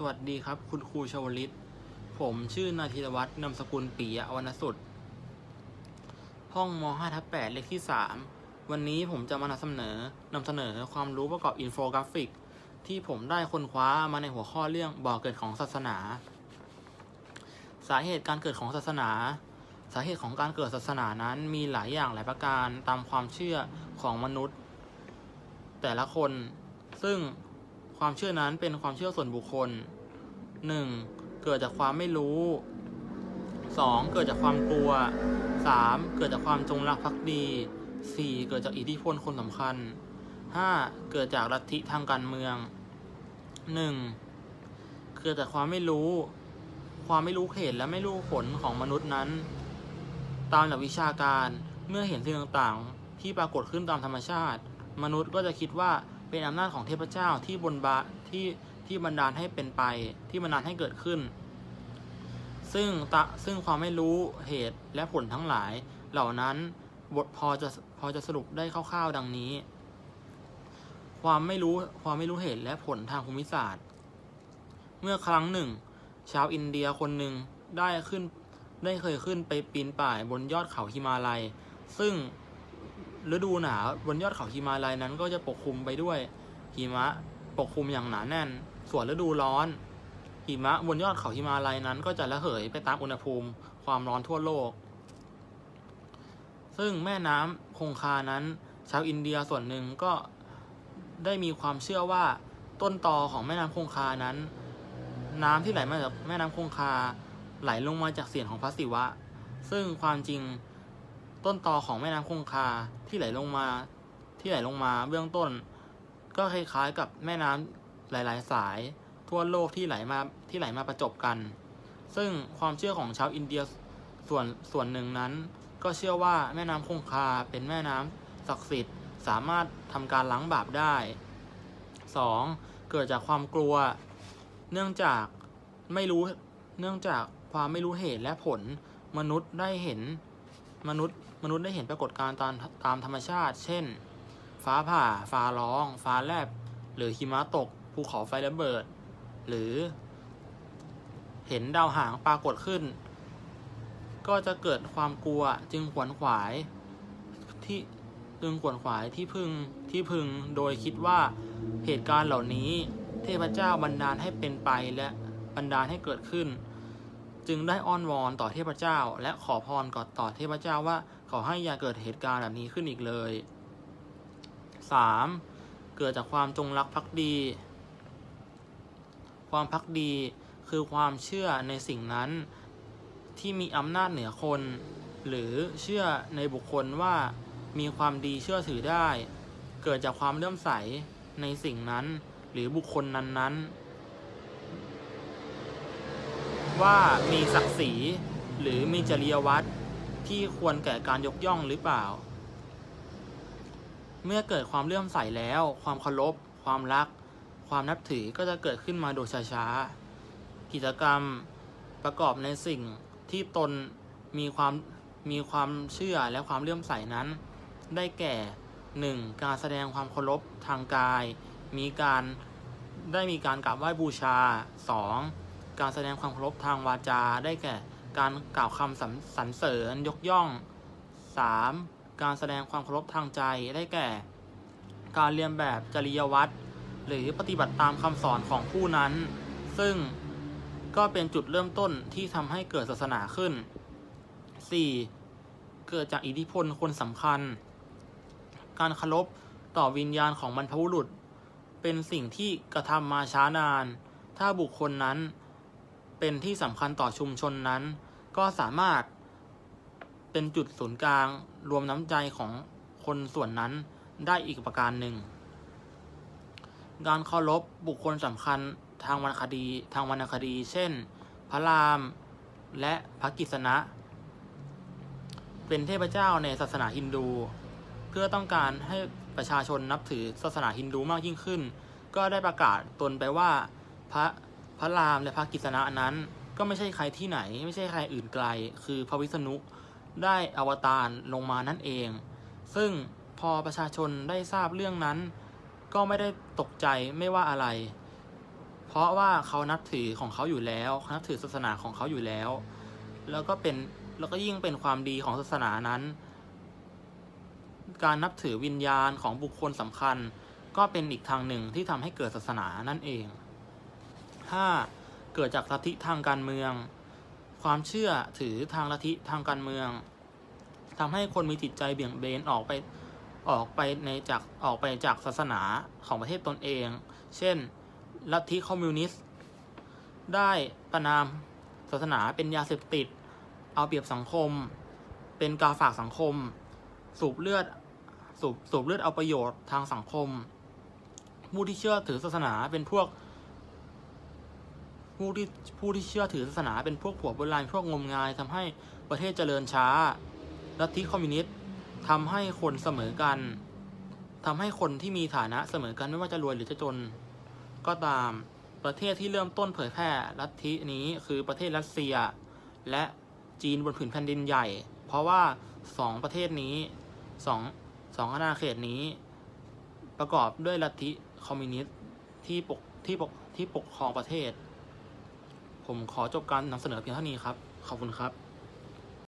สวัสดีครับ คุณครูชวลิต ผมชื่อนาทีวัฒน์นามสกุลปียะวรรณสุด ห้องม 5 ทับ8เลขที่ 3 วันนี้ผมจะมานำเสนอนำเสนอความรู้ประกอบอินโฟกราฟิก ที่ผมได้ค้นคว้ามาในหัวข้อเรื่องบ่อเกิดของศาสนา สาเหตุการเกิดของศาสนา สาเหตุของการเกิดศาสนานั้นมีหลายอย่างหลายประการตามความเชื่อของมนุษย์ แต่ละคนซึ่ง ความเชื่อนั้นเป็นความเชื่อส่วนบุคคล 1. เกิดจากความไม่รู้ 2. เกิดจากความกลัว 3. เกิดจากความจงรักภักดี 4. เกิดจากอิทธิพลคนสำคัญ 5. เกิดจากลัทธิทางการเมือง 1. เกิดจากความไม่รู้ ความไม่รู้เหตุและไม่รู้ผลของมนุษย์นั้น ตามหลักวิชาการเมื่อเห็นสิ่งต่างๆ ที่ปรากฏขึ้นตามธรรมชาติ มนุษย์ก็จะคิดว่า เป็นอำนาจของเทพเจ้าที่บนบาที่ที่บันดาลให้เป็นไป ที่บันดาลให้เกิดขึ้น ซึ่งตะซึ่งความไม่รู้เหตุและผลทั้งหลายเหล่านั้นบทพอจะพอจะสรุปได้คร่าวๆดังนี้ ความไม่รู้ความไม่รู้เหตุและผลทางภูมิศาสตร์ เมื่อครั้งหนึ่ง ชาวอินเดียคนหนึ่งได้ขึ้นได้เคยขึ้นไปปีนป่ายบนยอดเขาฮิมาลัย ซึ่ง ฤดูหนาวบนยอดเขาฮิมาลัยนั้นก็จะปกคลุมไปด้วยหิมะปกคลุมอย่างหนาแน่น ส่วนฤดูร้อนหิมะบนยอดเขาฮิมาลัยนั้น ก็จะระเหยไปตามอุณหภูมิความร้อนทั่วโลก ซึ่งแม่น้ำคงคานั้น ชาวอินเดียส่วนหนึ่งก็ได้มีความเชื่อว่าต้นตอของแม่น้ำคงคานั้น น้ำที่ไหลมาจากแม่น้ำคงคาไหลลงมาจากเสียงของพระศิวะ ซึ่งความจริง ต้นตอของแม่น้ำคงคาที่ไหลลงมา ที่ไหลลงมาเบื้องต้น ก็คล้ายๆกับแม่น้ำหลายๆ สาย ทั่วโลกที่ไหลมาที่ไหลมาประจบกัน ซึ่งความเชื่อของชาวอินเดียส่วนส่วนหนึ่งนั้น ก็เชื่อว่าแม่น้ำคงคาเป็นแม่น้ำศักดิ์สิทธิ์สามารถทำการล้างบาปได้ 2. เกิดจากความกลัว เนื่องจากไม่รู้เนื่องจากความไม่รู้เหตุและผลมนุษย์ได้เห็น มนุษย์มนุษย์ได้เห็นปรากฏการณ์ตามตามธรรมชาติ เช่น ฟ้าผ่า ฟ้าร้อง ฟ้าแลบ หรือหิมะตก ภูเขาไฟระเบิด หรือ เห็นดาวหางปรากฏขึ้น ก็จะเกิดความกลัวจึงขวนขวายที่จึงขวนขวายที่พึงที่พึงโดยคิดว่าเหตุการณ์เหล่านี้ เทพเจ้าบันดาลให้เป็นไปและบันดาลให้เกิดขึ้น จึงได้อ้อนวอนต่อเทพเจ้า และขอพรก่อนต่อเทพเจ้าว่าขอให้อย่าเกิดเหตุการณ์แบบนี้ขึ้นอีกเลย 3. เกิดจากความจงรักภักดี ความภักดีคือความเชื่อในสิ่งนั้นที่มีอำนาจเหนือคน หรือเชื่อในบุคคลว่ามีความดีเชื่อถือได้ เกิดจากความเลื่อมใสในสิ่งนั้น หรือบุคคลนั้นๆ ว่ามีศักดิ์ศรีหรือมีจริยวัตรที่ควรแก่การยกย่องหรือเปล่า เมื่อเกิดความเลื่อมใสแล้ว ความเคารพ ความรัก ความนับถือก็จะเกิดขึ้นมาโดยช้าๆ กิจกรรมประกอบในสิ่งที่ตนมีความมีความเชื่อและความเลื่อมใสนั้น ได้แก่ 1. การแสดงความเคารพทางกาย มีการได้มีการกราบไหว้บูชา 2. การแสดงความเคารพทางวาจาได้แก่ การกล่าวคำสรรสรรเสริญยกย่อง 3. การแสดงความเคารพทางใจได้แก่ การเรียนแบบจริยวัตรหรือปฏิบัติตามคำสอนของผู้นั้น ซึ่งก็เป็นจุดเริ่มต้นที่ทำให้เกิดศาสนาขึ้น 4. เกิดจากอิทธิพลคนสำคัญ การเคารพต่อวิญญาณของบรรพบุรุษ เป็นสิ่งที่กระทำมาช้านาน ถ้าบุคคลนั้น เป็นที่สำคัญต่อชุมชนนั้น ก็สามารถเป็นจุดศูนย์กลางรวมน้ำใจของคนส่วนนั้นได้อีกประการหนึ่ง การเคารพบุคคลสำคัญทางวรรณคดีทางวรรณคดี เช่น พระรามและพระกิษณะ เป็นเทพเจ้าในศาสนาฮินดู เพื่อต้องการให้ประชาชนนับถือศาสนาฮินดูมากยิ่งขึ้น ก็ได้ประกาศตนไปว่า พระ พระรามและพระกิษณะนั้น ก็ไม่ใช่ใครที่ไหน ไม่ใช่ใครอื่นไกล คือพระวิษณุได้อวตารลงมานั่นเอง ซึ่งพอประชาชนได้ทราบเรื่องนั้น ก็ไม่ได้ตกใจไม่ว่าอะไร เพราะว่าเขานับถือของเขาอยู่แล้วเขานับถือศาสนาของเขาอยู่แล้ว แล้วก็เป็นแล้วก็ยิ่งเป็นความดีของศาสนานั้น การนับถือวิญญาณของบุคคลสำคัญ ก็เป็นอีกทางหนึ่งที่ทำให้เกิดศาสนานั่นเอง ถ้าเกิดจากลัทธิทางการเมือง ความเชื่อถือทางลัทธิทางการเมืองทำให้คนมีจิตใจเบี่ยงเบนออกไปออกไปในจากออกไปจากศาสนาของประเทศตนเอง เช่น ลัทธิคอมมิวนิสต์ ได้ประนามศาสนาเป็นยาเสพติด เอาเปรียบสังคม เป็นกาฝากสังคม สูบเลือดสูบสูบเลือดเอาประโยชน์ทางสังคม ผู้ที่เชื่อถือศาสนาเป็นพวก ผู้ที่ผู้ที่เชื่อถือศาสนาเป็นพวกผัวโบราณพวกงมงายทำให้ประเทศเจริญช้า ลัทธิคอมมิวนิสต์ทำให้คนเสมอกันทำให้คนที่มีฐานะเสมอกันไม่ว่าจะรวยหรือจะจน ก็ตามประเทศที่เริ่มต้นเผยแพร่ลัทธินี้คือประเทศรัสเซีย และจีนบนผืนแผ่นดินใหญ่ เพราะว่าสองประเทศนี้สองสองอาณาเขตนี้ ประกอบด้วยลัทธิคอมมิวนิสต์ที่ปกที่ปกที่ปกครองประเทศ ผมขอจบการนำเสนอเพียงเท่านี้ครับ ขอบคุณครับ